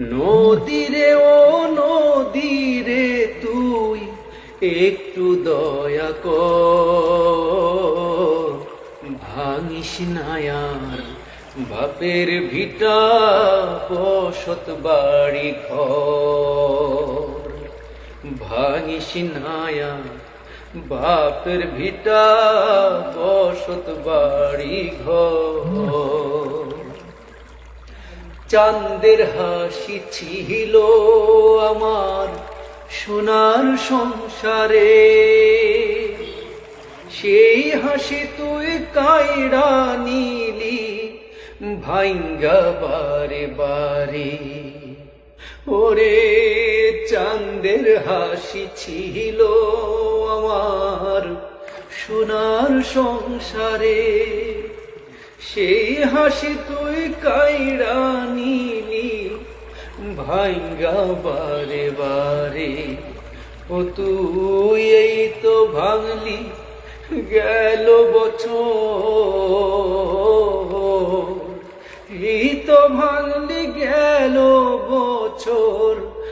নদীরে, ও নদীরে তুই একটু দয়া কর। ভাঙিস নায়ার বাপের ভিটা, বসত বাড়ি ঘর। ভাঙিস নায়া বাপের ভিটা, বসত বাড়ি ঘর। চাঁদের হাসি ছিল আমার সোনার সংসারে। সেই হাসি তুই কায়রা নিলি, ভাইঙ্গা বারে বারে। ওরে চাঁদের হাসি ছিল আমার সোনার সংসারে। সেই হাসি তুই নিলি ভাইঙ্গা বারে বারে, ও তুই এই তো ভাঙলি গেল বছর। এই তো ভাঙলি গেল বছর